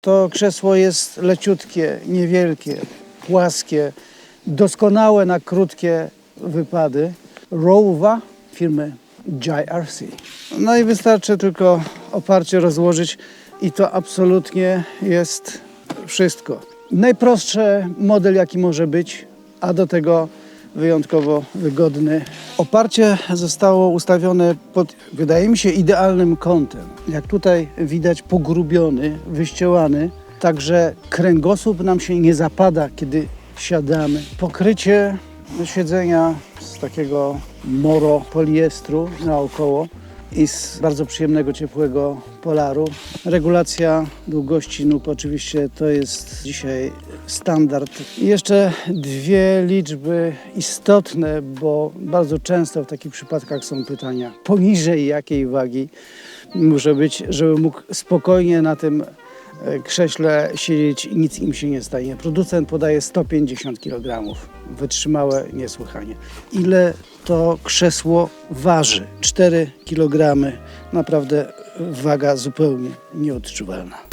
To krzesło jest leciutkie, niewielkie, płaskie, doskonałe na krótkie wypady. Rowa firmy JRC. No i wystarczy tylko oparcie rozłożyć i to absolutnie jest wszystko. Najprostszy model jaki może być, a do tego wyjątkowo wygodny. Oparcie zostało ustawione pod, wydaje mi się, idealnym kątem. Jak tutaj widać, pogrubiony, wyściełany, także kręgosłup nam się nie zapada, kiedy siadamy. Pokrycie siedzenia z takiego moro poliestru naokoło i z bardzo przyjemnego, ciepłego polaru. Regulacja długości nóg oczywiście to jest dzisiaj standard. I jeszcze dwie liczby istotne, bo bardzo często w takich przypadkach są pytania poniżej jakiej wagi muszę być, żeby mógł spokojnie na tym e, krześle siedzieć i nic im się nie stanie. Producent podaje 150 kg. Wytrzymałe niesłychanie. Ile to krzesło waży? 4 kg. Naprawdę waga zupełnie nieodczuwalna.